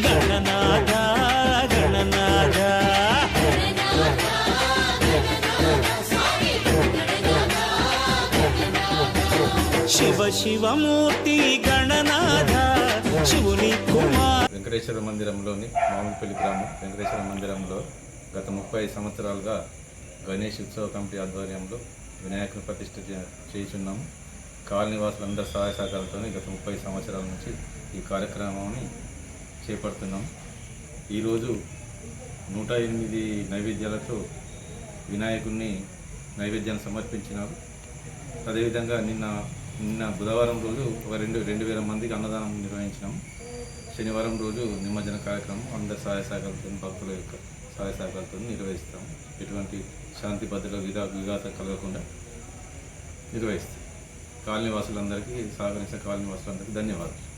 గణనాథ గణనాథ శివ శివమూర్తి గణనాథ శివుని కుమార్. వెంకటేశ్వర మందిరంలోని మామిడిపల్లి గ్రామం వెంకటేశ్వర మందిరంలో గత ముప్పై సంవత్సరాలుగా గణేష్ ఉత్సవ కమిటీ ఆధ్వర్యంలో వినాయకుని ప్రతిష్ఠ చేస్తున్నాము కాలనీ కాలనీవాసులందరి సహాయ సహకారాలతో గత ముప్పై సంవత్సరాల నుంచి ఈ కార్యక్రమాన్ని చేపడుతున్నాం. ఈరోజు నూట ఎనిమిది నైవేద్యాలతో వినాయకుడిని నైవేద్యాన్ని సమర్పించినారు. అదేవిధంగా నిన్న నిన్న బుధవారం రోజు ఒక రెండు రెండు వేల మందికి అన్నదానం నిర్వహించినాం. శనివారం రోజు నిమజ్జన కార్యక్రమం అందరి సహాయ సహకారంతో భక్తుల యొక్క సహాయ సహకారంతో నిర్వహిస్తాం. ఎటువంటి శాంతి భద్రత విధా విఘాతం కలగకుండా నిర్వహిస్తాం. కాలనీ వాసులందరికీ సహకరించిన కాలనీ వాసులందరికీ ధన్యవాదాలు.